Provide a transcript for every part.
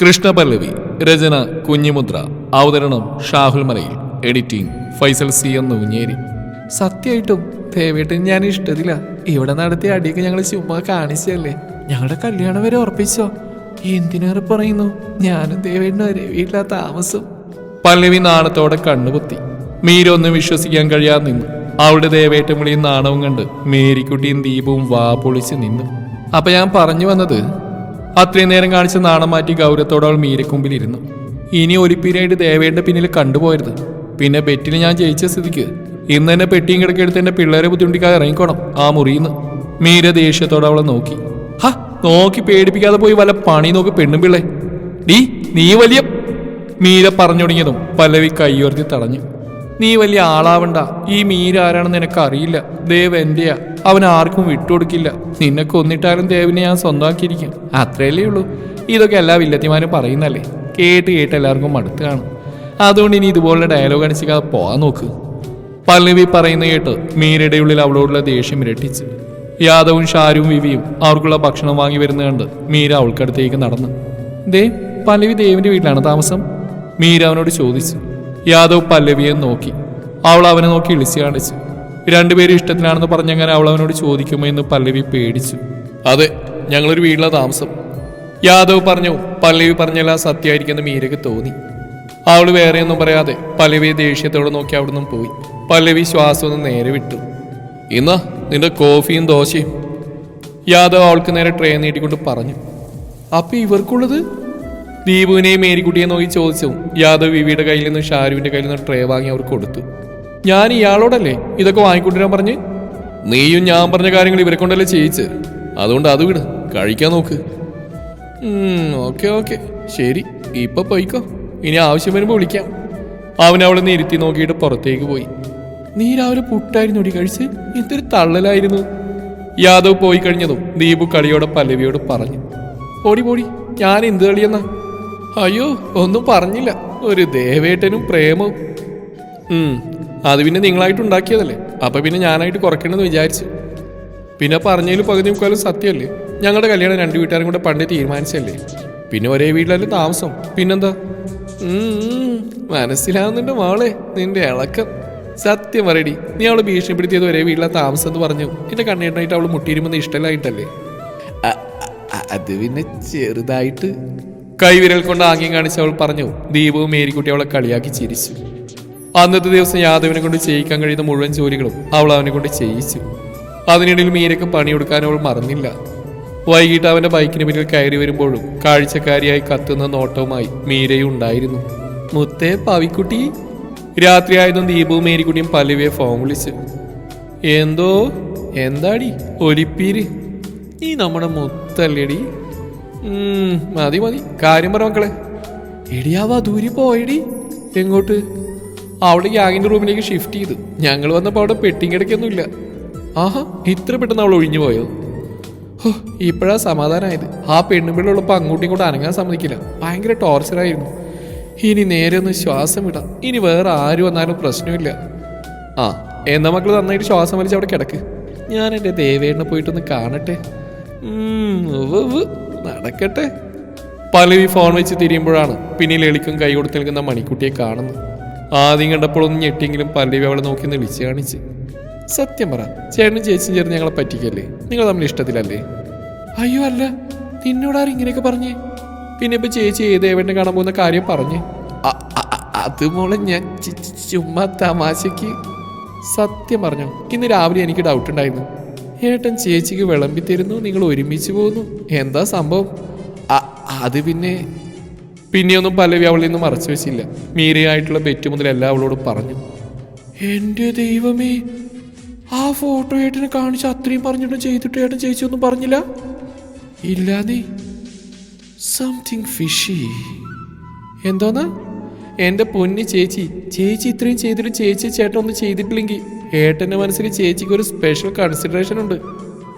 കൃഷ്ണപല്ലവി രചന കുഞ്ഞിമുദ്ര അവതരണം ഷാഹുൽ മലയിൽ editing Faisal C എന്ന് ഉഞ്ഞേരി സത്യമായിട്ടും ദേവേട്ടൻ ഞാൻ ഇഷ്ടത്തില്ല. ഇവിടെ നടത്തിയ അടിയൊക്കെ ഞങ്ങൾ ചുമ്മാ കാണിച്ചല്ലേ ഞങ്ങളുടെ കല്യാണം വരെ ഉറപ്പിച്ചോ? എന്തിനേറെ പറയുന്നു? ഞാനും ദേവേട്ടനും ഒരേ വീട്ടിലാ താമസം. പല്ലവി നാണത്തോടെ കണ്ണുപൊത്തി മീരൊന്നും വിശ്വസിക്കാൻ കഴിയാതെ നിന്നു. അവളുടെ ദേവേട്ടൻ വിളിയും നാണവും കണ്ട് മേരിക്കുട്ടിയും ദീപവും വാ പൊളിച്ച് നിന്നു. അപ്പൊ ഞാൻ പറഞ്ഞു വന്നത് അത്രയും നേരം കാണിച്ച നാണം മാറ്റി ഗൗരവത്തോടെ അവൾ മീരക്കുമ്പിലിരുന്നു. ഇനി ഒരു പിരിയായിട്ട് ദേവേന്റെ പിന്നിൽ കണ്ടുപോയരുത്. പിന്നെ ബെറ്റിൽ ഞാൻ ജയിച്ച സ്ഥിതിക്ക് ഇന്ന് തന്നെ പെട്ടിയും കിടക്കെടുത്ത് എന്റെ പിള്ളേരെ ബുദ്ധിമുട്ടിക്കാതെ ഇറങ്ങിക്കോണം. ആ മുറിയിന്ന്. മീര ദേഷ്യത്തോടെ അവളെ നോക്കി. ഹ നോക്കി പേടിപ്പിക്കാതെ പോയി വല്ല പണി നോക്കി പെണ്ണും പിള്ളേ. ഡീ നീ വലിയ മീര പറഞ്ഞു തുടങ്ങിയതും പല്ലവി കൈയുയർത്തി തടഞ്ഞു. നീ വലിയ ആളാവണ്ട. ഈ മീര ആരാണെന്ന് നിനക്ക് അറിയില്ല ദേവ് എന്റെയാ. അവൻ ആർക്കും വിട്ടുകൊടുക്കില്ല. നിന്നെ കൊന്നിട്ടാലും ദേവിനെ ഞാൻ സ്വന്തമാക്കിയിരിക്കും. അത്രയല്ലേ ഉള്ളൂ. ഇതൊക്കെ എല്ലാ വില്ലത്തിമാരും പറയുന്നല്ലേ? കേട്ട് കേട്ട് എല്ലാവർക്കും മടുത്ത് കാണും. അതുകൊണ്ട് ഇനി ഇതുപോലുള്ള ഡയലോഗ് അടിച്ചിക്കാതെ പോകാൻ നോക്ക്. പല്ലവി പറയുന്ന കേട്ട് മീരയുടെ ഉള്ളിൽ അവളോടുള്ള ദേഷ്യം ഇരട്ടിച്ച്. യാദവും ഷാരും വിവിയും അവർക്കുള്ള ഭക്ഷണം വാങ്ങി വരുന്ന കണ്ട് മീര അവൾക്കടുത്തേക്ക് നടന്നു. ദേ പല്ലവി ദേവിന്റെ വീട്ടിലാണ് താമസം. മീര അവനോട് ചോദിച്ചു. യാദവ് പല്ലവിയെ നോക്കി. അവൾ അവനെ നോക്കി ഇളിച്ചു കാണിച്ചു. രണ്ടുപേരും ഇഷ്ടത്തിനാണെന്ന് പറഞ്ഞങ്ങനെ അവൾ അവനോട് ചോദിക്കുമോ എന്ന് പല്ലവി പേടിച്ചു. അതെ ഞങ്ങളൊരു വീട്ടിലെ താമസം. യാദവ് പറഞ്ഞു പല്ലവി പറഞ്ഞെല്ലാം സത്യമായിരിക്കുന്ന മീരയ്ക്ക് തോന്നി. അവൾ വേറെയൊന്നും പറയാതെ പല്ലവി ദേഷ്യത്തോടെ നോക്കി അവിടെ നിന്നും പോയി. പല്ലവി ശ്വാസം ഒന്ന് നേരെ വിട്ടു. ഇന്നാ നിന്റെ കോഫിയും ദോശയും. യാദവ് അവൾക്ക് നേരെ ട്രെയിൻ നീട്ടിക്കൊണ്ട് പറഞ്ഞു. അപ്പൊ ഇവർക്കുള്ളത്? ദീപുവിനെയും മേരിക്കുട്ടിയെ നോക്കി ചോദിച്ചു. യാദവ് വിവിയുടെ കയ്യിൽ നിന്ന് ഷാരുവിന്റെ കയ്യിൽ നിന്ന് ട്രേ വാങ്ങി അവർക്ക് കൊടുത്തു. ഞാൻ ഇയാളോടല്ലേ ഇതൊക്കെ വാങ്ങിക്കൊണ്ടിരാൻ പറഞ്ഞ്? നീയും ഞാൻ പറഞ്ഞ കാര്യങ്ങൾ ഇവരെ കൊണ്ടല്ലേ ചെയ്യിച്ച് അതുകൊണ്ട് അത് വിട്. കഴിക്കാൻ നോക്ക്. Okay okay. ശരി. ഇപ്പൊ പോയിക്കോ. ഇനി ആവശ്യം വരുമ്പോ വിളിക്കാം. അവൻ അവളെ ഇരുത്തി നോക്കിയിട്ട് പുറത്തേക്ക് പോയി. നീ രാവിലെ പുട്ടായിരുന്നു ഒടി കഴിച്ച്? എന്തൊരു തള്ളലായിരുന്നു. യാദവ് പോയി കഴിഞ്ഞതും ദീപു കളിയോടെ പല്ലവിയോട് പറഞ്ഞു. ഓടി പോടി. ഞാൻ എന്ത് കളിയെന്നാ? അയ്യോ ഒന്നും പറഞ്ഞില്ല. ഒരു ദേവേട്ടനും പ്രേമവും. അത് പിന്നെ നിങ്ങളായിട്ട് ഉണ്ടാക്കിയതല്ലേ? അപ്പൊ പിന്നെ ഞാനായിട്ട് കുറയ്ക്കണമെന്ന് വിചാരിച്ചു. പിന്നെ പറഞ്ഞതിൽ പകുതി മുക്കാലും സത്യമല്ലേ? ഞങ്ങളുടെ കല്യാണം രണ്ട് വീട്ടുകാരും കൂടെ പണ്ടേ തീരുമാനിച്ചല്ലേ പിന്നെ ഒരേ വീട്ടിലല്ലേ താമസം. പിന്നെന്താ? മനസ്സിലാവുന്നുണ്ട് മോളെ നിന്റെ ഇളക്കം. സത്യം പറയടി നീ അവളെ ഭീഷണിപ്പെടുത്തിയത് ഒരേ വീട്ടിലെ താമസം എന്ന് പറഞ്ഞു. എന്റെ കണ്ണീട്ടായിട്ട് അവൾ മുട്ടിയിരുമെന്ന് ഇഷ്ടമല്ലായിട്ടല്ലേ? അത് പിന്നെ ചെറുതായിട്ട് കൈവിരൽ കൊണ്ട് ആംഗ്യം കാണിച്ച് അവൾ പറഞ്ഞു ദീപവും മേരിക്കുട്ടി അവളെ കളിയാക്കി ചിരിച്ചു. അന്നത്തെ ദിവസം യാദവിനെ കൊണ്ട് ചെയ്യിക്കാൻ കഴിയുന്ന മുഴുവൻ ജോലികളും അവൾ അവനെ കൊണ്ട് ചെയ്യിച്ചു. അതിനിടയിൽ മീരയ്ക്ക് പണിയെടുക്കാൻ അവൾ മറന്നില്ല. വൈകിട്ട് അവന്റെ ബൈക്കിന് പിന്നിൽ കയറി വരുമ്പോഴും കാഴ്ചക്കാരിയായി കത്തുന്ന നോട്ടവുമായി മീരയും ഉണ്ടായിരുന്നു. മുത്തേ പവിക്കുട്ടി. രാത്രിയായതും ദീപവും മേരിക്കുട്ടിയും പല്ലവിയെ ഫോൺ വിളിച്ചു എന്തോ? എന്താടി? ഒലിപ്പീര്? നീ നമ്മുടെ മുത്തല്ലേടി? മതി മതി. കാര്യം പറ മക്കളെ. എടിയാവാ ദൂരി പോയടി. എങ്ങോട്ട്? അവിടെ ഗ്യാങ്ങിന്റെ റൂമിലേക്ക് ഷിഫ്റ്റ് ചെയ്തു. ഞങ്ങൾ വന്നപ്പോൾ അവിടെ പെട്ടിങ് ഇടയ്ക്കൊന്നുമില്ല ആഹാ ഇത്ര പെട്ടെന്ന് അവൾ ഒഴിഞ്ഞു പോയോ? ഇപ്പോഴാ സമാധാനമായത് ആ പെണ്ണുപിള്ളുള്ളപ്പോൾ അങ്ങോട്ടും ഇങ്ങോട്ടും അനങ്ങാൻ സമ്മതിക്കില്ല. ഭയങ്കര ടോർച്ചറായിരുന്നു ഇനി നേരെ ഒന്ന് ശ്വാസം വിടാം. ഇനി വേറെ ആര് വന്നാലും പ്രശ്നമില്ല. ആ എന്നാ മക്കൾ നന്നായിട്ട് ശ്വാസം വലിച്ച് അവിടെ കിടക്ക്. ഞാൻ എന്റെ ദേവേണ്ണ പോയിട്ടൊന്ന് കാണട്ടെ. ഉവ്വ്, നടക്കട്ടെ. പലവി ഫോൺ വെച്ച് തിരിയുമ്പോഴാണ് പിന്നിൽ എളിക്കും കൈ കൊടുത്ത് നിൽക്കുന്ന മണിക്കുട്ടിയെ കാണുന്നത്. ആദ്യം കണ്ടപ്പോഴൊന്നും ഞെട്ടിയെങ്കിലും പല്ലവി അവളെ നോക്കി നിളിച്ച് വിളിച്ചു കാണിച്ച്. സത്യം പറ ചേട്ടനും ചേച്ചിയും ചേർന്ന് ഞങ്ങളെ പറ്റിക്കല്ലേ? നിങ്ങൾ തമ്മിൽ ഇഷ്ടത്തിലല്ലേ? അയ്യോ അല്ല നിന്നോടാരും ഇങ്ങനെയൊക്കെ പറഞ്ഞേ? പിന്നെ ഇപ്പൊ ചേച്ചി ഏത് ഏവന്റെ കാണാൻ പോകുന്ന കാര്യം പറഞ്ഞേ? അ- അ- അ- അത് മോളെ ഞാൻ ചുമ്മാ തമാശക്ക്. സത്യം പറഞ്ഞോ ഇന്ന് രാവിലെ എനിക്ക് ഡൗട്ട് ഉണ്ടായിരുന്നു. ഏട്ടൻ ചേച്ചിക്ക് വിളമ്പി തരുന്നു നിങ്ങൾ ഒരുമിച്ച് പോകുന്നു. എന്താ സംഭവം? അത് പിന്നെ പിന്നെയൊന്നും പല്ലവി അവളിൽ നിന്ന് മറച്ചു വെച്ചില്ല. മീരയായിട്ടുള്ള ബെറ്റ് മുതൽ എല്ലാം അവളോട് പറഞ്ഞു. എന്റെ ദൈവമേ ആ ഫോട്ടോ ഏട്ടനെ കാണിച്ച് അത്രയും പറഞ്ഞിട്ട് ചെയ്തിട്ട് ഏട്ടൻ ചേച്ചിയൊന്നും പറഞ്ഞില്ല? ഇല്ല നീ. സംതിങ് ഫിഷി എന്തോന്നാ? എന്റെ പൊന്നി ചേച്ചി. ചേച്ചി ഇത്രയും ചെയ്തിട്ട് ചേച്ചി ചേട്ടൻ ഒന്നും ചെയ്തിട്ടില്ലെങ്കിൽ ഏട്ടന്റെ മനസ്സിൽ ചേച്ചിക്ക് ഒരു സ്പെഷ്യൽ കൺസിഡറേഷൻ ഉണ്ട്.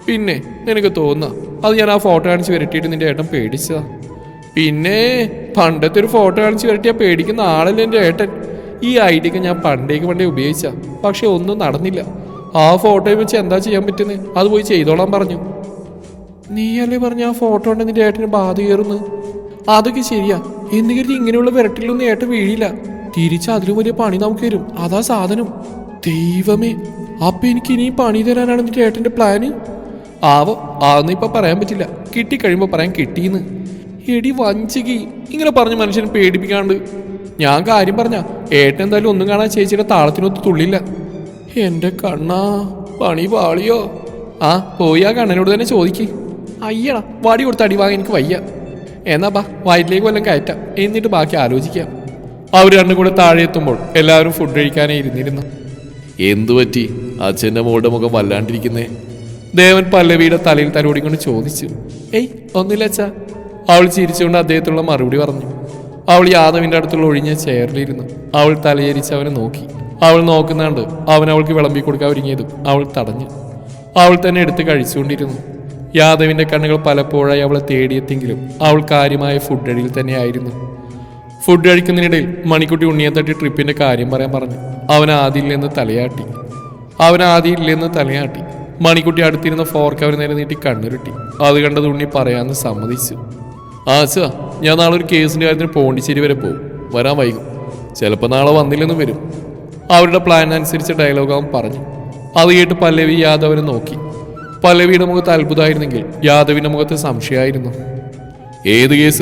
പിന്നെ നിനക്ക് തോന്നാ അത് ഞാൻ ആ ഫോട്ടോ കാണിച്ച് വരട്ടിയിട്ട് നിന്റെ ഏട്ടൻ പേടിച്ചതാ. പിന്നെ പണ്ടത്തെ ഒരു ഫോട്ടോ കാണിച്ച് വരട്ടിയാ പേടിക്കുന്ന ആളല്ലേ എന്റെ ഏട്ടൻ. ഈ ഐഡിയൊക്കെ ഞാൻ പണ്ടേക്ക് പണ്ടേ ഉപയോഗിച്ച പക്ഷെ ഒന്നും നടന്നില്ല. ആ ഫോട്ടോയും വെച്ച് എന്താ ചെയ്യാൻ പറ്റുന്നത് അത് പോയി ചെയ്തോളാൻ പറഞ്ഞു. നീയല്ലേ പറഞ്ഞ ആ ഫോട്ടോ ഉണ്ട് നിന്റെ ഏട്ടന് ബാധ കയറുന്നു? അതൊക്കെ ശരിയാ. എന്തെങ്കിലും ഇങ്ങനെയുള്ള വിരട്ടിലൊന്നും ഏട്ടൻ വീഴില്ല. തിരിച്ച് അതിലും വലിയ പണി നമുക്ക് തരും. അതാ സാധനം. ദൈവമേ അപ്പൊ എനിക്ക് ഇനിയും പണി തരാനാണ് ചേട്ടന്റെ പ്ലാന് ആവോ ആന്ന് ഇപ്പൊ പറയാൻ പറ്റില്ല. കിട്ടിക്കഴിയുമ്പോ പറയാൻ കിട്ടിന്ന് എടി വഞ്ചികി ഇങ്ങനെ പറഞ്ഞ് മനുഷ്യനെ പേടിപ്പിക്കാണ്ട്. ഞാൻ കാര്യം പറഞ്ഞ ഏട്ടൻ എന്തായാലും ഒന്നും കാണാൻ ചേച്ചിയുടെ താളത്തിനൊത്ത് തുള്ളില്ല. എന്റെ കണ്ണാ പണി പാളിയോ? ആ പോയി ആ കണ്ണനോട് തന്നെ ചോദിക്ക്. അയ്യടാ വാടി കൊടുത്ത് അടി വാങ്ങാൻ എനിക്ക് വയ്യ. എന്നാ ബാ വയറ്റിലേക്ക് വല്ലതും കയറ്റാം. എന്നിട്ട് ബാക്കി ആലോചിക്കാം. അവർ രണ്ടും കൂടെ താഴെ എത്തുമ്പോൾ എല്ലാവരും ഫുഡ് കഴിക്കാനേ ഇരുന്നിരുന്നു. എന്തു പറ്റി? അച്ഛന്റെ മോളുടെ മുഖം വല്ലാണ്ടിരിക്കുന്നേ. ദേവൻ പല്ലവിയുടെ തലയിൽ തലോടി കൊണ്ട് ചോദിച്ചു. ഏയ് ഒന്നില്ല അച്ഛാ. അവൾ ചിരിച്ചുകൊണ്ട് അദ്ദേഹത്തുള്ള മറുപടി പറഞ്ഞു. അവൾ യാദവിന്റെ അടുത്തുള്ള ഒഴിഞ്ഞ ചെയറിലിരുന്നു. അവൾ തലയേരിച്ച് അവനെ നോക്കി. അവൾ നോക്കുന്നാണ്ട് അവൻ അവൾക്ക് വിളമ്പി കൊടുക്കാൻ ഒരുങ്ങിയതും അവൾ തടഞ്ഞു. അവൾ തന്നെ എടുത്ത് കഴിച്ചുകൊണ്ടിരുന്നു. യാദവിന്റെ കണ്ണുകൾ പലപ്പോഴായി അവളെ തേടിയെത്തെങ്കിലും അവൾ കാര്യമായ ഫുഡ് അടിയിൽ തന്നെയായിരുന്നു ഫുഡ് കഴിക്കുന്നതിനിടയിൽ മണിക്കുട്ടി ഉണ്ണിയെ തട്ടി ട്രിപ്പിന്റെ കാര്യം പറയാൻ പറഞ്ഞു. അവൻ ആദിയിൽ നിന്ന് തലയാട്ടി. അവൻ ആദിയിൽ നിന്ന് തലയാട്ടി. മണിക്കുട്ടി അടുത്തിരുന്ന ഫോർക്ക് അവർ നേരെ നീട്ടി കണ്ണുരുട്ടി. അത് കണ്ടത് ഉണ്ണി പറയാമെന്ന് സമ്മതിച്ചു. ആച്ച ഞാൻ നാളെ ഒരു കേസിന്റെ കാര്യത്തിന് പോണ്ടിച്ചേരി വരെ പോകും. വരാൻ വൈകും. ചിലപ്പോൾ നാളെ വന്നില്ലെന്നും വരും. അവരുടെ പ്ലാൻ അനുസരിച്ച് ഡയലോഗ് അവൻ പറഞ്ഞു. അത് കേട്ട് പല്ലവി യാദവനെ നോക്കി. പല്ലവിയുടെ മുഖത്ത് അത്ഭുതമായിരുന്നെങ്കിൽ യാദവിന്റെ മുഖത്ത് സംശയമായിരുന്നു. ഏത് കേസ്?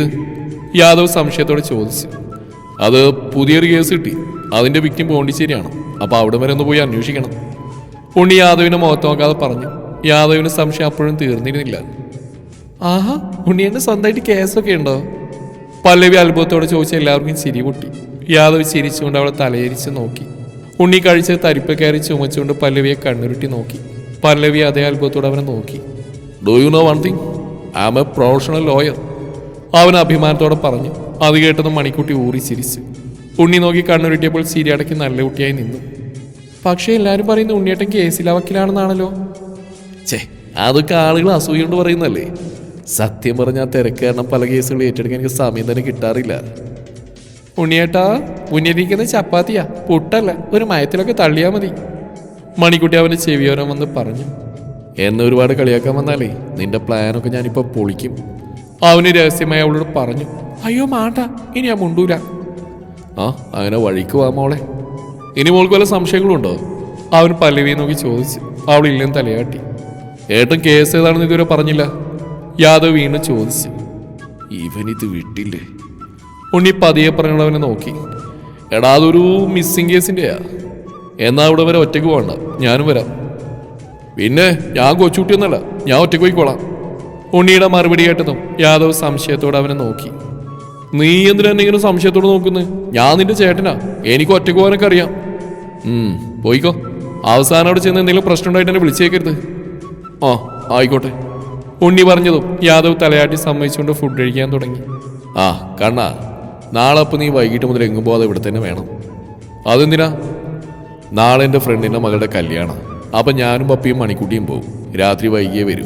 യാദവ് സംശയത്തോടെ ചോദിച്ചു. അത് പുതിയൊരു കേസ് കിട്ടി. അതിന്റെ വിക്റ്റിം പോണ്ടിച്ചേരിയാണ് അപ്പൊ അവിടെ വരെ ഒന്ന് പോയി അന്വേഷിക്കണം. ഉണ്ണി യാദവിനെ മുഖത്ത് നോക്കാതെ പറഞ്ഞു. യാദവിന് സംശയം അപ്പോഴും തീർന്നിരുന്നില്ല. ആഹാ ഉണ്ണിയന്റെ സ്വന്തമായിട്ട് കേസൊക്കെ ഉണ്ടോ? പല്ലവി അത്ഭുതത്തോടെ ചോദിച്ച എല്ലാവർക്കും ചിരി പൊട്ടി. യാദവ് ചിരിച്ചുകൊണ്ട് അവളെ തലയിരിച്ച് നോക്കി. ഉണ്ണി കഴിച്ച് തരിപ്പ് കയറി ചുമച്ചുകൊണ്ട് പല്ലവിയെ കണ്ണുരുട്ടി നോക്കി. പല്ലവി അതേ അത്ഭുതത്തോടെ അവനെ നോക്കി. Do you know one thing I am a professional lawyer അവൻ അഭിമാനത്തോടെ പറഞ്ഞു. അത് കേട്ടതും മണിക്കുട്ടി ഊറി ചിരിച്ചു. ഉണ്ണി നോക്കി കണ്ണുരുട്ടിയപ്പോൾ സിരിയടയ്ക്ക് നല്ല കുട്ടിയായി നിന്നു. പക്ഷേ എല്ലാവരും പറയുന്ന ഉണ്ണിയേട്ടൻ കേസില വക്കീലാണെന്നാണല്ലോ. ചേ അതൊക്കെ ആളുകൾ അസൂയുണ്ട് പറയുന്നല്ലേ സത്യം തിരക്ക് കാരണം പല കേസുകൾ ഏറ്റെടുക്കാൻ എനിക്ക് സമയം തന്നെ കിട്ടാറില്ല. ഉണ്ണിയേട്ടാ മുന്നിരിക്കുന്ന ചപ്പാത്തിയാ പുട്ടല്ല ഒരു മയത്തിലൊക്കെ തള്ളിയാ മതി. മണിക്കുട്ടി അവന്റെ ചെവിയോരം വന്ന് പറഞ്ഞു. എന്നെ ഒരുപാട് കളിയാക്കാൻ വന്നാലേ നിന്റെ പ്ലാനൊക്കെ ഞാനിപ്പോൾ പൊളിക്കും. അവന് രഹസ്യമായി അവളോട് പറഞ്ഞു. അയ്യോ മാട്ട ഇനി ഞാൻ മുണ്ടൂല. ആ അങ്ങനെ വഴിക്ക് വാ മോളെ. ഇനി മോൾക്ക് വല്ല സംശയങ്ങളുണ്ടോ? അവൻ പല്ലവിയെ നോക്കി ചോദിച്ചു അവൾ ഇല്ലെന്ന് തലയാട്ടി. ഏട്ടൻ കേസ് ഏതാണെന്ന് ഇതുവരെ പറഞ്ഞില്ല. യാദവ് വീണ്ടും ചോദിച്ചു. ഇവനിത് വിട്ടില്ലേ? ഉണ്ണി പതിയെ പറഞ്ഞവനെ നോക്കി. എടാ അതൊരു മിസ്സിങ് കേസിന്റെയാ എന്നാ അവിടെ വരെ ഒറ്റയ്ക്ക് പോകണ്ട. ഞാനും വരാം. പിന്നെ ഞാൻ കൊച്ചുകുട്ടിയൊന്നല്ല ഞാൻ ഒറ്റയ്ക്ക് പോയിക്കോളാം. ഉണ്ണിയുടെ മറുപടി കേട്ടതും യാദവ് സംശയത്തോടെ അവനെ നോക്കി. നീ എന്തിനാ എന്നെ ഇങ്ങനെ സംശയത്തോടെ നോക്കുന്നത് ഞാൻ നിന്റെ ചേട്ടനാ. എനിക്ക് ഒറ്റയ്ക്ക് പോകാനൊക്കെ അറിയാം. പോയിക്കോ. അവസാനം അവിടെ ചെന്ന് എന്തെങ്കിലും പ്രശ്നം ഉണ്ടായിട്ട് എന്നെ വിളിച്ചേക്കരുത്. ആ ആയിക്കോട്ടെ. ഉണ്ണി പറഞ്ഞതും യാദവ് തലയാട്ടി സമ്മതിച്ചുകൊണ്ട് ഫുഡ് കഴിക്കാൻ തുടങ്ങി. ആ കണ്ണാ നാളെ അപ്പം നീ വൈകിട്ട് മുതൽ എങ്ങും പോകാതെ ഇവിടെ തന്നെ വേണം. അതെന്തിനാ? നാളെ എന്റെ ഫ്രണ്ടിന്റെ മകളുടെ കല്യാണം. അപ്പം ഞാനും പപ്പിയും മണിക്കുട്ടിയും പോകും രാത്രി വൈകിയേ വരൂ.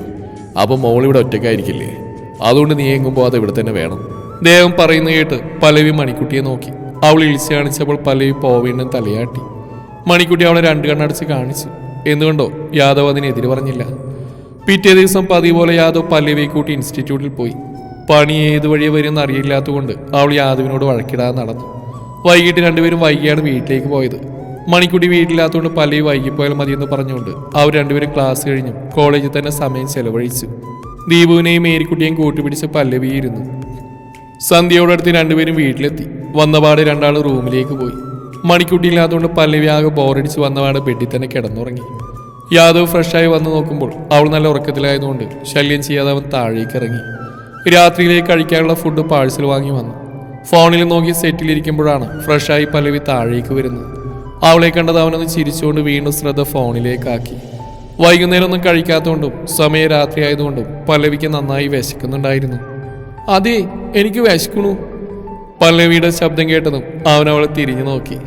അപ്പം മോളിവിടെ ഒറ്റയ്ക്കായിരിക്കില്ലേ? അതുകൊണ്ട് നീ എങ്ങും പോകാതെ ഇവിടെ തന്നെ വേണം. ദേവം പറയുന്ന കേട്ട് പലവി മണിക്കുട്ടിയെ നോക്കി. അവൾ ഇളിച്ച് കാണിച്ചപ്പോൾ പല്ലവി പോവേണ്ടും തലയാട്ടി. മണിക്കുട്ടി അവളെ രണ്ട് കണ്ണടച്ച് കാണിച്ചു. എന്തുകൊണ്ടോ യാദവ് അതിനെതിരെ പറഞ്ഞില്ല. പിറ്റേ ദിവസം പതിവ് പോലെ യാദവ് പല്ലവിയെ കൂട്ടി ഇൻസ്റ്റിറ്റ്യൂട്ടിൽ പോയി. പണി ഏത് വഴിയെ വരുമെന്ന് അറിയില്ലാത്തതുകൊണ്ട് അവൾ യാദവിനോട് വഴക്കിടാതെ നടന്നു. വൈകിട്ട് രണ്ടുപേരും വൈകിയാണ് വീട്ടിലേക്ക് പോയത്. മണിക്കുട്ടി വീട്ടിലാത്തതുകൊണ്ട് പല്ലവി വൈകിപ്പോയാൽ മതിയെന്ന് പറഞ്ഞുകൊണ്ട് അവർ രണ്ടുപേരും ക്ലാസ് കഴിഞ്ഞും. കോളേജിൽ തന്നെ സമയം ചെലവഴിച്ചു. ദീപുവിനെയും മേരിക്കുട്ടിയെയും കൂട്ടുപിടിച്ച് പല്ലവി ഇരുന്നു. സന്ധ്യയോടടുത്ത് രണ്ടുപേരും വീട്ടിലെത്തി. വന്നപാട് രണ്ടാൾ റൂമിലേക്ക് പോയി. മണിക്കുട്ടി ഇല്ലാത്തതുകൊണ്ട് പല്ലവി ആകെ ബോറടിച്ച് വന്നപാട് ബെഡിൽ തന്നെ കിടന്നുറങ്ങി. യാദവ് ഫ്രഷായി വന്ന് നോക്കുമ്പോൾ അവൾ നല്ല ഉറക്കത്തിലായതുകൊണ്ട് ശല്യം ചെയ്യാതെ അവൻ താഴേക്ക് ഇറങ്ങി. രാത്രിയിലേക്ക് കഴിക്കാനുള്ള ഫുഡ് പാഴ്സൽ വാങ്ങി വന്നു. ഫോണിൽ നോക്കി സെറ്റിലിരിക്കുമ്പോഴാണ് ഫ്രഷായി പല്ലവി താഴേക്ക് വരുന്നത്. അവളെ കണ്ടത് അവനൊന്ന് ചിരിച്ചുകൊണ്ട് വീണ്ടും ശ്രദ്ധ ഫോണിലേക്കാക്കി. വൈകുന്നേരം ഒന്നും കഴിക്കാത്തതുകൊണ്ടും സമയം രാത്രി ആയതുകൊണ്ടും പല്ലവിക്ക് നന്നായി വിശക്കുന്നുണ്ടായിരുന്നു. അതെ എനിക്ക് വിശക്കണു പല്ലവിയുടെ ശബ്ദം കേട്ടതും അവൻ അവളെ തിരിഞ്ഞു നോക്കി.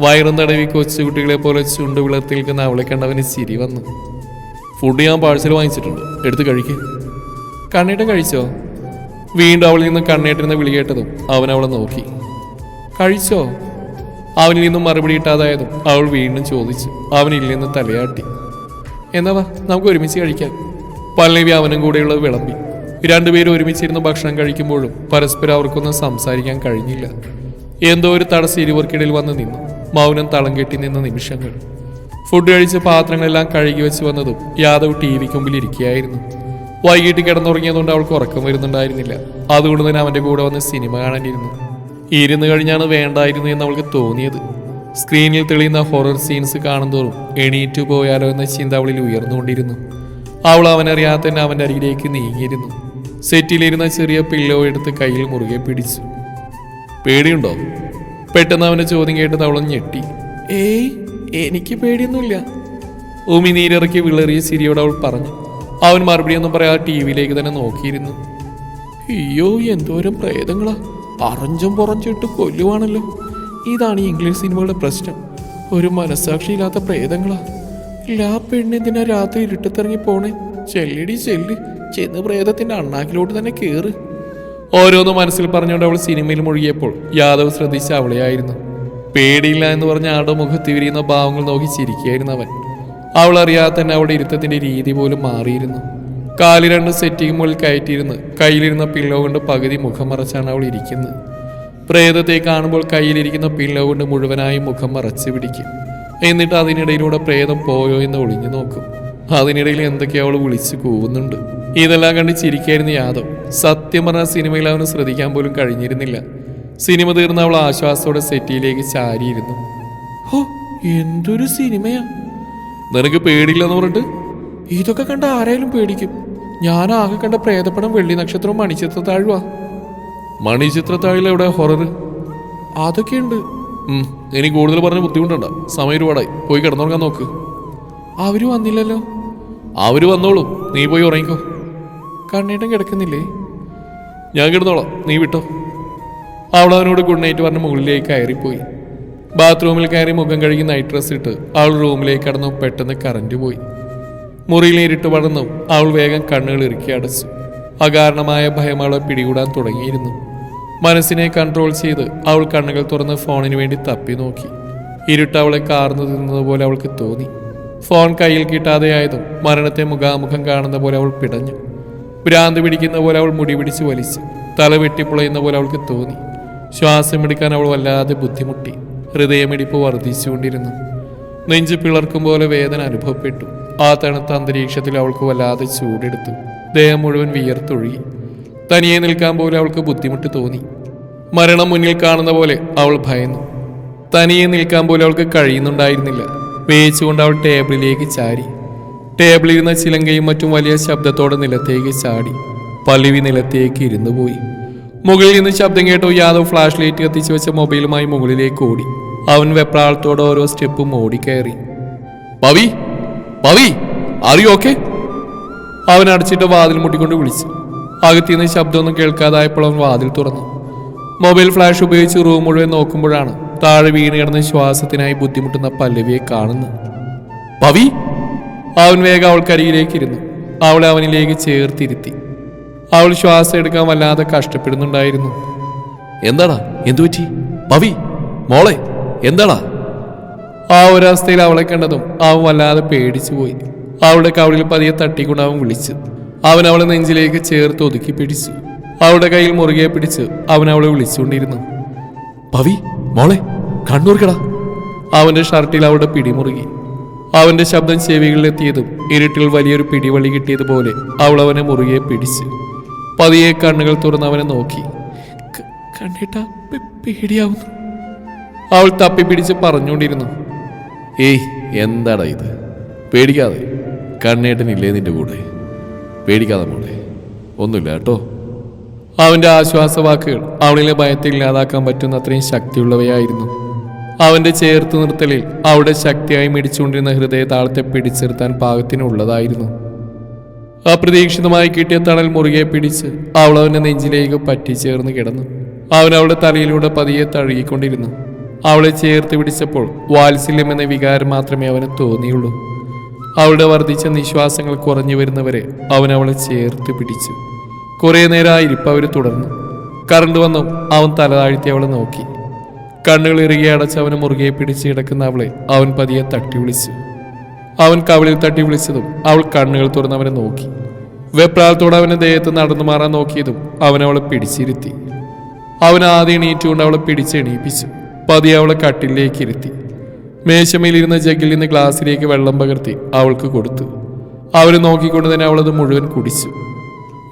വയറും തടവി കൊച്ചുകുട്ടികളെ പോലെ ചുണ്ടു വിളർത്തി നിൽക്കുന്ന അവളെ കണ്ടവന് ചിരി വന്നു. ഫുഡ് ഞാൻ പാഴ്സൽ വാങ്ങിച്ചിട്ടുണ്ട്. എടുത്ത് കഴിക്ക്. കണ്ണേട്ടൻ കഴിച്ചോ? വീണ്ടും അവളിൽ നിന്ന് കണ്ണേട്ടിരുന്ന വിളി കേട്ടതും അവൻ അവളെ നോക്കി. കഴിച്ചോ? അവനിൽ നിന്നും മറുപടി കിട്ടാതായതും അവൾ വീണ്ടും ചോദിച്ചു. അവനിൽ നിന്ന് തലയാട്ടി. എന്നാ നമുക്ക് ഒരുമിച്ച് കഴിക്കാം. പല്ലവി അവനും കൂടെയുള്ളത് വിളമ്പി. രണ്ടുപേരും ഒരുമിച്ചിരുന്ന് ഭക്ഷണം കഴിക്കുമ്പോഴും പരസ്പരം അവർക്കൊന്നും സംസാരിക്കാൻ കഴിഞ്ഞില്ല. എന്തോ ഒരു തടസ്സം ഇരുവർക്കിടയിൽ വന്ന് നിന്നു. മൗനം തളം കെട്ടി നിന്ന നിമിഷങ്ങൾ. ഫുഡ് കഴിച്ച് പാത്രങ്ങളെല്ലാം കഴുകി വെച്ച് വന്നതും യാദവ് ടി വിക്ക് മുമ്പിൽ ഇരിക്കുകയായിരുന്നു. വൈകിട്ട് കിടന്നുറങ്ങിയതുകൊണ്ട് അവൾക്ക് ഉറക്കം വരുന്നുണ്ടായിരുന്നില്ല. അതുകൊണ്ട് തന്നെ അവന്റെ കൂടെ വന്ന് സിനിമ കാണാനിരുന്നു. ഇരുന്ന് കഴിഞ്ഞാണ് വേണ്ടായിരുന്നു എന്ന് അവൾക്ക് തോന്നിയത്. സ്ക്രീനിൽ തെളിയുന്ന ഹൊറർ സീൻസ് കാണുന്തോറും എണീറ്റു പോയാലോ എന്ന ചിന്ത അവളിൽ ഉയർന്നുകൊണ്ടിരുന്നു. അവൾ അവനറിയാതെ തന്നെ അവന്റെ അരികിലേക്ക് നീങ്ങിയിരുന്നു. സെറ്റിലിരുന്ന ചെറിയ പില്ലോ എടുത്ത് കയ്യിൽ മുറുകെ പിടിച്ചു. പേടിയുണ്ടോ? പെട്ടെന്ന് അവന്റെ ചോദ്യം കേട്ട് തവളം ഞെട്ടി. ഏയ് എനിക്ക് പേടിയൊന്നുമില്ല. ഉമി നീരിറക്കി വിളറിയ ചിരിയോട് അവൾ പറഞ്ഞു. അവൻ മറുപടി ഒന്നും പറയാതെ ടി വിയിലേക്ക് തന്നെ നോക്കിയിരുന്നു. അയ്യോ എന്തോരം പ്രേതങ്ങളാ. അറഞ്ചും പുറഞ്ചിട്ട് കൊല്ലുവാണല്ലോ. ഇതാണ് ഈ ഇംഗ്ലീഷ് സിനിമകളുടെ പ്രശ്നം. ഒരു മനസ്സാക്ഷിയില്ലാത്ത പ്രേതങ്ങളാ. എല്ലാ പെണ്ണെന്തിനാ രാത്രി ഇരുട്ടത്തിറങ്ങി പോണേ? ചെല്ലിടി ചെല്ല്. ചെന്ന് പ്രേതത്തിന്റെ അണ്ണാക്കിലോട്ട് തന്നെ കേറ്. ഓരോന്ന് മനസ്സിൽ പറഞ്ഞുകൊണ്ട് അവൾ സിനിമയിൽ മുഴുകിയപ്പോൾ യാദവ് ശ്രദ്ധിച്ച അവളെയായിരുന്നു പേടിയില്ല എന്ന് പറഞ്ഞ ആളുടെ മുഖത്ത് വിരിയുന്ന ഭാവങ്ങൾ നോക്കി ചിരിക്കുകയായിരുന്നു അവൻ. അവൾ അറിയാതെ തന്നെ അവളുടെ ഇരുത്തത്തിന്റെ രീതി പോലും മാറിയിരുന്നു. കാൽ രണ്ട് സെറ്റിംഗ് മുകളിൽ കയറ്റിയിരുന്ന് കയ്യിലിരുന്ന പില്ലോ കൊണ്ട് പകുതി മുഖം മറച്ചാണ് അവൾ ഇരിക്കുന്നത്. പ്രേതത്തെ കാണുമ്പോൾ കയ്യിലിരിക്കുന്ന പില്ലോ കൊണ്ട് മുഴുവനായും മുഖം മറച്ചു പിടിക്കും. എന്നിട്ട് അതിനിടയിലൂടെ പ്രേതം പോയോ എന്ന് ഒളിഞ്ഞു നോക്കും. അതിനിടയിൽ എന്തൊക്കെയോ അവൾ വിളിച്ച് കൂവുന്നുണ്ട്. ഇതെല്ലാം കണ്ട് ചിരിക്കായിരുന്നു യാദവ്. സത്യം പറഞ്ഞ സിനിമയിൽ അവന് ശ്രദ്ധിക്കാൻ പോലും കഴിഞ്ഞിരുന്നില്ല. സിനിമ തീർന്ന അവൾ ആശ്വാസത്തോടെ സെറ്റിയിലേക്ക് ചാരിയിരുന്നു. ഓ എന്തൊരു സിനിമയാ. നിനക്ക് പേടിയില്ലെന്ന് പറഞ്ഞിട്ട്? ഇതൊക്കെ കണ്ട ആരായാലും പേടിക്കും. ഞാൻ ആകെ കണ്ട പ്രേതപ്പടം വെള്ളി നക്ഷത്രവും മണിചിത്ര താഴ്വാ മണിചിത്ര താഴിൽ എവിടെ ഹൊറർ അതൊക്കെയുണ്ട് ഇനി കൂടുതൽ പറഞ്ഞ് ബുദ്ധിമുട്ടുണ്ടോ? സമയം ഒരുപാടായി. പോയി കിടന്നുറങ്ങാൻ നോക്ക്. അവർ വന്നില്ലല്ലോ. അവർ വന്നോളൂ. നീ പോയി ഉറങ്ങിക്കോ. കണ്ണീട്ടം കിടക്കുന്നില്ലേ? ഞാൻ കിടന്നോളാം. നീ വിട്ടോ. അവൾ അവനോട് ഗുഡ് നൈറ്റ് പറഞ്ഞ് മുകളിലേക്ക് കയറിപ്പോയി. ബാത്റൂമിൽ കയറി മുഖം കഴുകി നൈറ്റ് ഡ്രസ് ഇട്ട് അവൾ റൂമിലേക്ക് കടന്നു പെട്ടെന്ന് കറണ്ട് പോയി. മുറിയിൽ ഇരുട്ട് പടർന്നു അവൾ വേഗം കണ്ണുകൾ ഇറുക്കി അടച്ചു. അകാരണമായ ഭയം അവളെ പിടികൂടാൻ തുടങ്ങിയിരുന്നു. മനസ്സിനെ കൺട്രോൾ ചെയ്ത് അവൾ കണ്ണുകൾ തുറന്ന് ഫോണിന് വേണ്ടി തപ്പി നോക്കി. ഇരുട്ട് അവളെ കാർന്നു തിന്നതുപോലെ അവൾക്ക് തോന്നി. ഫോൺ കയ്യിൽ കിട്ടാതെയായതും മരണത്തെ മുഖാമുഖം കാണുന്ന പോലെ അവൾ പിടഞ്ഞു. ഭ്രാന്ത് പിടിക്കുന്ന പോലെ അവൾ മുടി പിടിച്ച് വലിച്ചു. തല വെട്ടിപ്പുളയുന്ന പോലെ അവൾക്ക് തോന്നി. ശ്വാസം എടുക്കാൻ അവൾ വല്ലാതെ ബുദ്ധിമുട്ടി. ഹൃദയമിടിപ്പ് വർദ്ധിച്ചുകൊണ്ടിരുന്നു. നെഞ്ച് പിളർക്കും പോലെ വേദന അനുഭവപ്പെട്ടു. ആ തണുത്ത അന്തരീക്ഷത്തിൽ അവൾക്ക് വല്ലാതെ ചൂടെടുത്തു. ദേഹം മുഴുവൻ വിയർത്തൊഴുകി. തനിയെ നിൽക്കാൻ പോലെ അവൾക്ക് ബുദ്ധിമുട്ട് തോന്നി. മരണം മുന്നിൽ കാണുന്ന പോലെ അവൾ ഭയന്നു. തനിയെ നിൽക്കാൻ പോലെ അവൾക്ക് കഴിയുന്നുണ്ടായിരുന്നില്ല. വേച്ചുകൊണ്ട് അവൾ ടേബിളിലേക്ക് ചാരി ടേബിളിരുന്ന ചിലങ്കയും മറ്റും വലിയ ശബ്ദത്തോടെ നിലത്തേക്ക് ചാടി. പല്ലുവി നിലത്തേക്ക് ഇരുന്നു പോയി. മുകളിൽ നിന്ന് ശബ്ദം കേട്ടോ യാദവ് ഫ്ലാഷ് ലൈറ്റ് കത്തിച്ചു വെച്ച മൊബൈലുമായി മുകളിലേക്ക് ഓടി. അവൻ വെപ്രാളത്തോടെ ഓരോ സ്റ്റെപ്പും ഓടിക്കയറി. പവി പവി അറിയോ ഓക്കെ അവൻ അടച്ചിട്ട് വാതിൽ മുട്ടിക്കൊണ്ട് വിളിച്ചു. അകത്തിന്ന് ശബ്ദമൊന്നും കേൾക്കാതായപ്പോൾ അവൻ വാതിൽ തുറന്നു. മൊബൈൽ ഫ്ലാഷ് ഉപയോഗിച്ച് റൂം മുഴുവൻ നോക്കുമ്പോഴാണ് താഴെ വീണ് കിടന്ന് ശ്വാസത്തിനായി ബുദ്ധിമുട്ടുന്ന പല്ലവിയെ കാണുന്നു. പവി അവൻ വേഗം അവൾക്കരികിലേക്ക് ഇരുന്നു അവളെ അവനിലേക്ക് ചേർത്തിരുത്തി. അവൾ ശ്വാസം എടുക്കാൻ വല്ലാതെ കഷ്ടപ്പെടുന്നുണ്ടായിരുന്നു. എന്താടാ? എന്തു പറ്റി? പവി മോളെ എന്താടാ? ആ ഒരവസ്ഥയിൽ അവളെ കണ്ടതും അവൻ വല്ലാതെ പേടിച്ചു പോയി. അവളുടെ കവളിൽ പതിയെ തട്ടിക്കൊണ്ട് അവൻ വിളിച്ചു. അവൻ അവളെ നെഞ്ചിലേക്ക് ചേർത്ത് ഒതുക്കി പിടിച്ചു. അവളുടെ കയ്യിൽ മുറുകെ പിടിച്ച് അവൻ അവളെ വിളിച്ചുകൊണ്ടിരുന്നു. പവി മോളെ കണ്ണൂർക്കടാ. അവന്റെ ഷർട്ടിൽ അവളുടെ പിടിമുറുകി. അവന്റെ ശബ്ദം ചെവികളിലെത്തിയതും ഇരുട്ടിൽ വലിയൊരു പിടിവളി കിട്ടിയതുപോലെ അവൾ അവനെ മുറുകെ പിടിച്ച് പതിയെ കണ്ണുകൾ തുറന്ന് അവനെ നോക്കി. കണ്ടിട്ട പേടിയാവുന്നു. അവൾ തപ്പിപ്പിടിച്ച് പറഞ്ഞുകൊണ്ടിരുന്നു. ഏയ് എന്താടാ ഇത്? പേടിക്കാതെ. കണ്ണേട്ടനില്ലേ നിന്റെ കൂടെ? പേടിക്കാതെ മോളെ ഒന്നുമില്ല കേട്ടോ. അവന്റെ ആശ്വാസവാക്കുകൾ അവളിലെ ഭയത്തെ ഇല്ലാതാക്കാൻ പറ്റുന്ന അത്രയും ശക്തിയുള്ളവയായിരുന്നു. അവന്റെ ചേർത്ത് നിർത്തലിൽ അവളുടെ ശക്തിയായി മിടിച്ചുകൊണ്ടിരുന്ന ഹൃദയ താളത്തെ പിടിച്ചിർത്താൻ പാകത്തിനുള്ളതായിരുന്നു. അപ്രതീക്ഷിതമായി കിട്ടിയ തണൽ മുറുകെ പിടിച്ച് അവൾ അവന്റെ നെഞ്ചിലേക്ക് പറ്റിച്ചേർന്ന് കിടന്നു. അവൻ അവളുടെ തലയിലൂടെ പതിയെ തഴുകിക്കൊണ്ടിരുന്നു. അവളെ ചേർത്ത് പിടിച്ചപ്പോൾ വാത്സല്യം എന്ന വികാരം മാത്രമേ അവന് തോന്നിയുള്ളൂ. അവളുടെ വർദ്ധിച്ച നിശ്വാസങ്ങൾ കുറഞ്ഞു വരുന്നവരെ അവൻ അവളെ ചേർത്ത് പിടിച്ചു. കുറെ നേരമായി ഇരിപ്പ് തുടർന്നു. കറണ്ട് വന്നു. അവൻ തല താഴ്ത്തി അവളെ നോക്കി. കണ്ണുകൾ ഇറുകെ അടച്ച് അവനെ മുറുകെ പിടിച്ച് കിടക്കുന്ന അവളെ അവൻ പതിയെ തട്ടി വിളിച്ചു. അവൻ കവളിൽ തട്ടി വിളിച്ചതും അവൾ കണ്ണുകൾ തുറന്ന് അവനെ നോക്കി. വെപ്രാളത്തോടെ അവന്റെ ദേഹത്ത് നടന്നു മാറാൻ നോക്കിയതും അവൻ അവളെ പിടിച്ചിരുത്തി. അവൻ ആദ്യം എണീറ്റുകൊണ്ട് അവളെ പിടിച്ചെണീപ്പിച്ചു പതിയെ അവളെ കട്ടിലേക്ക് ഇരുത്തി. മേശമയിലിരുന്ന ജഗ്ഗിൽ നിന്ന് ഗ്ലാസ്സിലേക്ക് വെള്ളം പകർത്തി അവൾക്ക് കൊടുത്തു. അവരെ നോക്കിക്കൊണ്ട് തന്നെ അവളത് മുഴുവൻ കുടിച്ചു.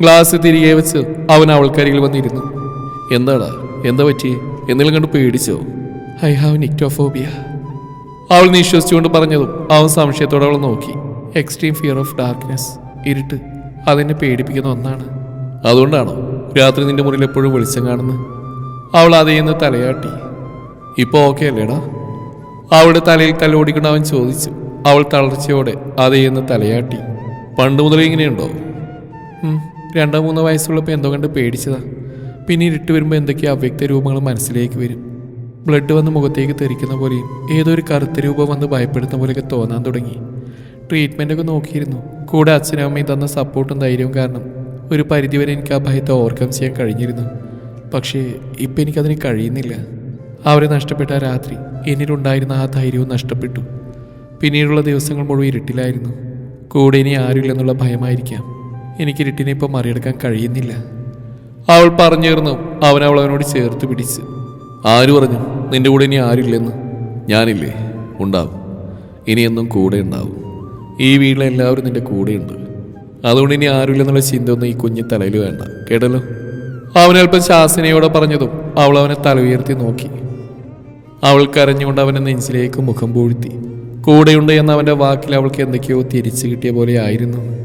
ഗ്ലാസ് തിരികെ വെച്ച് അവൻ അവൾക്കരികിൽ വന്നിരുന്നു. എന്താടാ? എന്താ പറ്റി? എന്തെങ്കിലും കണ്ട് പേടിച്ചോ? I have nyctophobia. അവൾ നിശ്വസിച്ചുകൊണ്ട് പറഞ്ഞതും അവൻ സംശയത്തോടെ അവൾ നോക്കി. എക്സ്ട്രീം ഫിയർ ഓഫ് ഡാർക്ക്നെസ് ഇരുട്ട് അതെന്നെ പേടിപ്പിക്കുന്ന ഒന്നാണ്. അതുകൊണ്ടാണോ? രാത്രി നിന്റെ മുറിയിൽ എപ്പോഴും വെളിച്ചം കാണുന്നു? അവൾ അതേ നിന്ന് തലയാട്ടി. ഇപ്പോൾ ഓക്കെ അല്ലേടാ? അവളുടെ തലയിൽ തലോടിക്കൊണ്ട് അവൻ ചോദിച്ചു. അവൾ തളർച്ചയോടെ അതേ അതേന്ന് തലയാട്ടി. പണ്ട് മുതലേ ഇങ്ങനെയുണ്ടോ? രണ്ടോ മൂന്നോ വയസ്സുള്ളപ്പോൾ എന്തോ കണ്ട് പേടിച്ചതാ. പിന്നെ ഇരുട്ട് വരുമ്പോൾ എന്തൊക്കെയോ അവ്യക്ത രൂപങ്ങൾ മനസ്സിലേക്ക് വരും. ബ്ലഡ് വന്ന് മുഖത്തേക്ക് തെറിക്കുന്ന പോലെയും ഏതോ ഒരു കറുത്ത രൂപം വന്ന് ഭയപ്പെടുന്ന പോലെയൊക്കെ തോന്നാൻ തുടങ്ങി. ട്രീറ്റ്മെന്റൊക്കെ നോക്കിയിരുന്നു. കൂടെ അച്ഛനും അമ്മയും തന്ന സപ്പോർട്ടും ധൈര്യവും കാരണം ഒരു പരിധിവരെ എനിക്ക് ആ ഭയത്തെ ഓവർകം ചെയ്യാൻ കഴിഞ്ഞിരുന്നു. പക്ഷേ ഇപ്പം എനിക്കതിന് കഴിയുന്നില്ല. അവരെ നഷ്ടപ്പെട്ട രാത്രി എന്നിലുണ്ടായിരുന്ന ആ ധൈര്യവും നഷ്ടപ്പെട്ടു. പിന്നീടുള്ള ദിവസങ്ങൾ മുഴുവൻ ഇരുട്ടിലായിരുന്നു. കൂടെ ഇനി ആരുമില്ലെന്നുള്ള ഭയമായിരിക്കാം. എനിക്ക് ഇരുട്ടിനെ ഇപ്പം മറികടക്കാൻ കഴിയുന്നില്ല. അവൾ പറഞ്ഞേർന്നു അവൻ അവൾ അവനോട് ചേർത്ത് പിടിച്ച്. ആര് പറഞ്ഞു? നിന്റെ കൂടെ ഇനി ആരില്ലെന്ന്? ഞാനില്ലേ. ഉണ്ടാവും. ഇനി എന്നും കൂടെ ഉണ്ടാവും. ഈ വീട്ടിലെ എല്ലാവരും നിന്റെ കൂടെയുണ്ട്. അതുകൊണ്ട് ഇനി ആരുമില്ലെന്നുള്ള ചിന്ത ഒന്നും ഈ കുഞ്ഞു തലയിൽ വേണ്ട. കേട്ടല്ലോ? അവനൽപ്പം ശാസനയോടെ പറഞ്ഞതും അവൾ അവനെ തല ഉയർത്തി നോക്കി. അവൾ കരഞ്ഞുകൊണ്ട് അവനെ നെഞ്ചിലേക്ക് മുഖം പൂഴ്ത്തി. കൂടെയുണ്ട് എന്ന അവന്റെ വാക്കിൽ അവൾക്ക് എന്തൊക്കെയോ തിരിച്ചു കിട്ടിയ പോലെ ആയിരുന്നു.